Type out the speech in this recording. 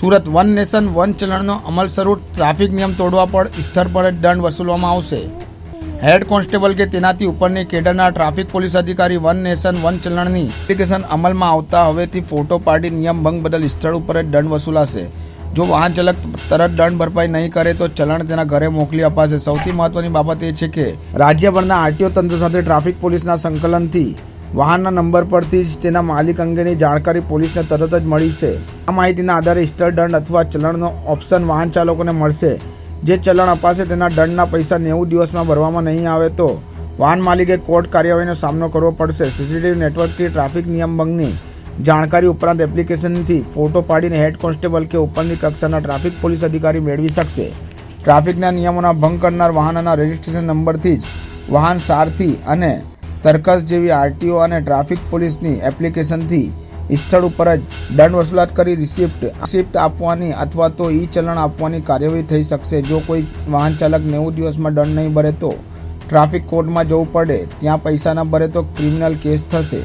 Surat one nation, one ચલણનો અમલ શરૂ. ટ્રાફિક નિયમ તોડવા પર સ્થળ પર જ દંડ વસૂલવામાં આવશે. હેડ કોન્સ્ટેબલ કે તેનાથી ઉપરની કેડરના ટ્રાફિક પોલીસ અધિકારી વન નેશન, વન ચલણની એપ્લિકેશન અમલમાં આવતા હવેથી ફોટો પાડી નિયમ ભંગ બદલ સ્થળ ઉપર જ દંડ વસૂલાશે. જો વાહન ચાલક તરત દંડ ભરપાઈ નહીં કરે તો ચલણ તેના ઘરે મોકલી અપાશે. સૌથી મહત્વની બાબત એ છે કે રાજ્યભરના આરટીઓ તંત્ર સાથે ટ્રાફિક પોલીસના સંકલનથી વાહનના નંબર પરથી જ તેના માલિક અંગેની જાણકારી પોલીસને તરત જ મળી છે. આ માહિતીના આધારે સ્ટર દંડ અથવા ચલણનો ઓપ્શન વાહન ચાલકોને મળશે. જે ચલણ અપાશે તેના દંડના પૈસા નેવું દિવસમાં ભરવામાં નહીં આવે તો વાહન માલિકે કોર્ટ કાર્યવાહીનો સામનો કરવો પડશે. સીસીટીવી નેટવર્કથી ટ્રાફિક નિયમ ભંગની જાણકારી ઉપરાંત એપ્લિકેશનથી ફોટો પાડીને હેડ કોન્સ્ટેબલ કે ઉપરની કક્ષાના ટ્રાફિક પોલીસ અધિકારી મેળવી શકશે. ટ્રાફિકના નિયમોના ભંગ કરનાર વાહનના રજિસ્ટ્રેશન નંબરથી જ વાહન સારથી અને તરકસ જેવી આરટીઓ અને ટ્રાફિક પોલીસની એપ્લિકેશનથી સ્થળ ઉપર જ દંડ વસૂલાત કરી રિસિપ્ટ રિસિપ્ટ આપવાની અથવા તો ઈ ચલણ આપવાની કાર્યવાહી થઈ શકશે. જો કોઈ વાહન ચાલક નેવું દિવસમાં દંડ નહીં ભરે તો ટ્રાફિક કોર્ટમાં જવું પડે. ત્યાં પૈસા ન ભરે તો ક્રિમિનલ કેસ થશે.